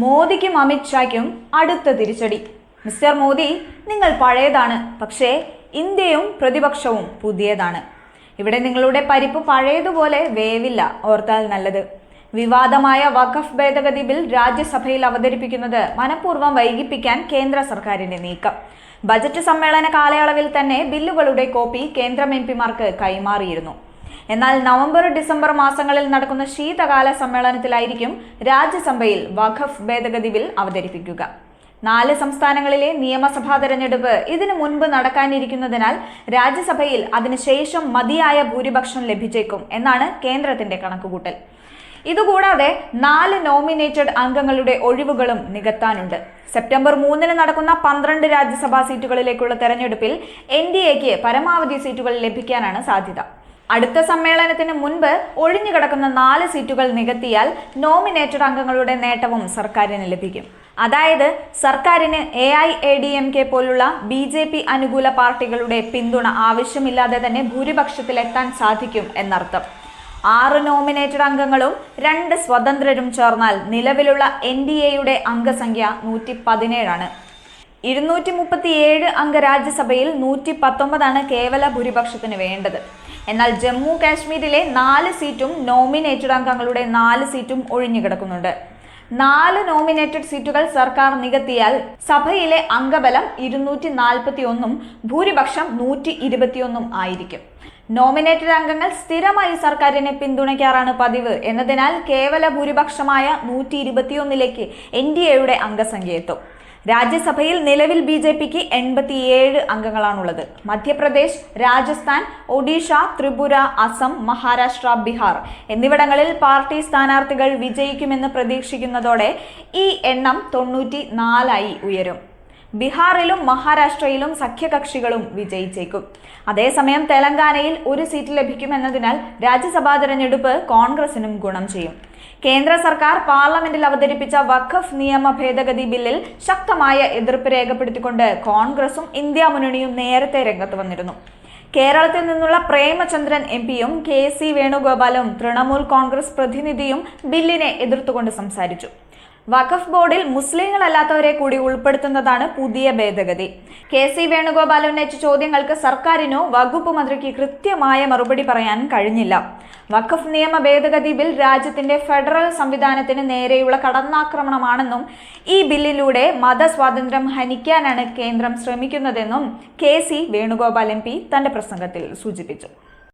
മോദിക്കും അമിത്ഷായ്ക്കും അടുത്ത തിരിച്ചടി. മിസ്റ്റർ മോദി നിങ്ങൾ പഴയതാണ് പക്ഷേ ഇന്ത്യയും പ്രതിപക്ഷവും പുതിയതാണ്. ഇവിടെ നിങ്ങളുടെ പരിപ്പ് പഴയതുപോലെ വേവില്ല ഓർത്താൽ നല്ലത്. വിവാദമായ വഖഫ് ഭേദഗതി ബിൽ രാജ്യസഭയിൽ അവതരിപ്പിക്കുന്നത് മനഃപൂർവം വൈകിപ്പിക്കാൻ കേന്ദ്ര സർക്കാരിന്റെ നീക്കം. ബജറ്റ് സമ്മേളന കാലയളവിൽ തന്നെ ബില്ലുകളുടെ കോപ്പി കേന്ദ്ര എം കൈമാറിയിരുന്നു. എന്നാൽ നവംബർ ഡിസംബർ മാസങ്ങളിൽ നടക്കുന്ന ശീതകാല സമ്മേളനത്തിലായിരിക്കും രാജ്യസഭയിൽ വഖഫ് ഭേദഗതി ബിൽ അവതരിപ്പിക്കുക. നാല് സംസ്ഥാനങ്ങളിലെ നിയമസഭാ തെരഞ്ഞെടുപ്പ് ഇതിനു മുൻപ് നടക്കാനിരിക്കുന്നതിനാൽ രാജ്യസഭയിൽ അതിനുശേഷം മതിയായ ഭൂരിപക്ഷം ലഭിച്ചേക്കും എന്നാണ് കേന്ദ്രത്തിന്റെ കണക്കുകൂട്ടൽ. ഇതുകൂടാതെ നാല് നോമിനേറ്റഡ് അംഗങ്ങളുടെ ഒഴിവുകളും നികത്താനുണ്ട്. സെപ്റ്റംബർ മൂന്നിന് നടക്കുന്ന പന്ത്രണ്ട് രാജ്യസഭാ സീറ്റുകളിലേക്കുള്ള തെരഞ്ഞെടുപ്പിൽ എൻ ഡി എക്ക് പരമാവധി സീറ്റുകൾ ലഭിക്കാനാണ് സാധ്യത. അടുത്ത സമ്മേളനത്തിന് മുൻപ് ഒഴിഞ്ഞുകിടക്കുന്ന നാല് സീറ്റുകൾ നികത്തിയാൽ നോമിനേറ്റഡ് അംഗങ്ങളുടെ നേട്ടവും സർക്കാരിന് ലഭിക്കും. അതായത് സർക്കാരിന് A I A D M K പോലുള്ള ബി ജെ പി അനുകൂല പാർട്ടികളുടെ പിന്തുണ ആവശ്യമില്ലാതെ തന്നെ ഭൂരിപക്ഷത്തിലെത്താൻ സാധിക്കും എന്നർത്ഥം. ആറ് നോമിനേറ്റഡ് അംഗങ്ങളും രണ്ട് സ്വതന്ത്രരും ചേർന്നാൽ നിലവിലുള്ള എൻ ഡി എയുടെ അംഗസംഖ്യ നൂറ്റി പതിനേഴാണ് ഇരുന്നൂറ്റി മുപ്പത്തിയേഴ് അംഗ രാജ്യസഭയിൽ നൂറ്റി പത്തൊമ്പതാണ് കേവല ഭൂരിപക്ഷത്തിന് വേണ്ടത്. എന്നാൽ ജമ്മു കാശ്മീരിലെ നാല് സീറ്റും നോമിനേറ്റഡ് അംഗങ്ങളുടെ നാല് സീറ്റും ഒഴിഞ്ഞുകിടക്കുന്നുണ്ട് നാല് നോമിനേറ്റഡ് സീറ്റുകൾ സർക്കാർ നികത്തിയാൽ സഭയിലെ അംഗബലം ഇരുന്നൂറ്റി നാൽപ്പത്തി ഒന്നും ഭൂരിപക്ഷം നൂറ്റി ഇരുപത്തിയൊന്നും ആയിരിക്കും. നോമിനേറ്റഡ് അംഗങ്ങൾ സ്ഥിരമായി സർക്കാരിനെ പിന്തുണയ്ക്കാറാണ് പതിവ് എന്നതിനാൽ കേവല ഭൂരിപക്ഷമായ നൂറ്റി ഇരുപത്തിയൊന്നിലേക്ക് എൻ ഡി എയുടെ അംഗസംഖ്യ എത്തും. രാജ്യസഭയിൽ നിലവിൽ ബി ജെ പിക്ക് എൺപത്തിയേഴ് അംഗങ്ങളാണുള്ളത്. മധ്യപ്രദേശ് രാജസ്ഥാൻ ഒഡീഷ ത്രിപുര അസം മഹാരാഷ്ട്ര ബീഹാർ എന്നിവിടങ്ങളിൽ പാർട്ടി സ്ഥാനാർത്ഥികൾ വിജയിക്കുമെന്ന് പ്രതീക്ഷിക്കുന്നതോടെ ഈ എണ്ണം തൊണ്ണൂറ്റി നാലായി ഉയരും. ബീഹാറിലും മഹാരാഷ്ട്രയിലും സഖ്യകക്ഷികളും വിജയിച്ചേക്കും. അതേസമയം തെലങ്കാനയിൽ ഒരു സീറ്റ് ലഭിക്കുമെന്നതിനാൽ രാജ്യസഭാ തെരഞ്ഞെടുപ്പ് കോൺഗ്രസിനും ഗുണം ചെയ്യും. കേന്ദ്ര സർക്കാർ പാർലമെന്റിൽ അവതരിപ്പിച്ച വഖഫ് നിയമ ഭേദഗതി ബില്ലിൽ ശക്തമായ എതിർപ്പ് രേഖപ്പെടുത്തിക്കൊണ്ട് കോൺഗ്രസും ഇന്ത്യ മുന്നണിയും നേരത്തെ രംഗത്ത് വന്നിരുന്നു. കേരളത്തിൽ നിന്നുള്ള പ്രേമചന്ദ്രൻ എം പിയും കെ സി വേണുഗോപാലും തൃണമൂൽ കോൺഗ്രസ് പ്രതിനിധിയും ബില്ലിനെ എതിർത്തുകൊണ്ട് സംസാരിച്ചു. വഖഫ് ബോർഡിൽ മുസ്ലിങ്ങളല്ലാത്തവരെ കൂടി ഉൾപ്പെടുത്തുന്നതാണ് പുതിയ ഭേദഗതി. കെ സി വേണുഗോപാൽ ഉന്നയിച്ച ചോദ്യങ്ങൾക്ക് സർക്കാരിനോ വകുപ്പ് മന്ത്രിക്ക് കൃത്യമായ മറുപടി പറയാൻ കഴിഞ്ഞില്ല. വഖഫ് നിയമ ഭേദഗതി ബിൽ രാജ്യത്തിന്റെ ഫെഡറൽ സംവിധാനത്തിന് നേരെയുള്ള കടന്നാക്രമണമാണെന്നും ഈ ബില്ലിലൂടെ മതസ്വാതന്ത്ര്യം ഹനിക്കാനാണ് കേന്ദ്രം ശ്രമിക്കുന്നതെന്നും K C Venugopal M P തന്റെ പ്രസംഗത്തിൽ സൂചിപ്പിച്ചു.